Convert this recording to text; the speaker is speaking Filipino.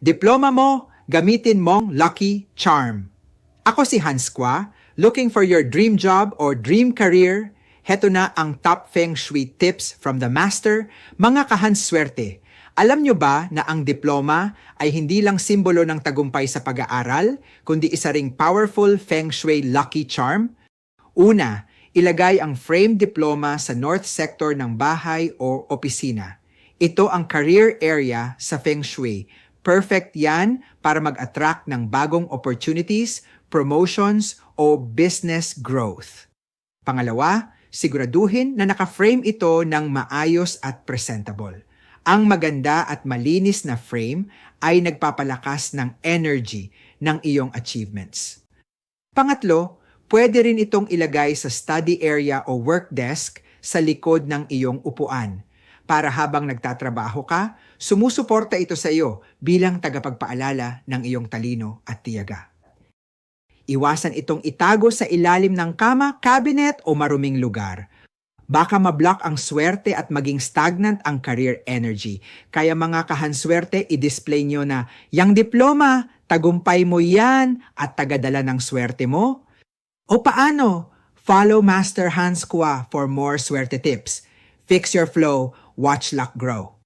Diploma mo, gamitin mong Lucky Charm. Ako si Hans Kwa, looking for your dream job or dream career. Heto na ang top Feng Shui tips from the master, mga kahans swerte. Alam nyo ba na ang diploma ay hindi lang simbolo ng tagumpay sa pag-aaral, kundi isa ring powerful Feng Shui lucky charm? Una, ilagay ang frame diploma sa north sector ng bahay o opisina. Ito ang career area sa Feng Shui. Perfect yan para mag-attract ng bagong opportunities, promotions, o business growth. Pangalawa, siguraduhin na naka-frame ito ng maayos at presentable. Ang maganda at malinis na frame ay nagpapalakas ng energy ng iyong achievements. Pangatlo, pwede rin itong ilagay sa study area o work desk sa likod ng iyong upuan para habang nagtatrabaho ka, sumusuporta ito sa iyo bilang tagapagpaalala ng iyong talino at tiyaga. Iwasan itong itago sa ilalim ng kama, cabinet o maruming lugar. Baka mablock ang swerte at maging stagnant ang career energy. Kaya mga kahanswerte, i-display nyo na, yang diploma, tagumpay mo yan at tagadala ng swerte mo. O paano? Follow Master Hans Kua for more swerte tips. Fix your flow, watch luck grow.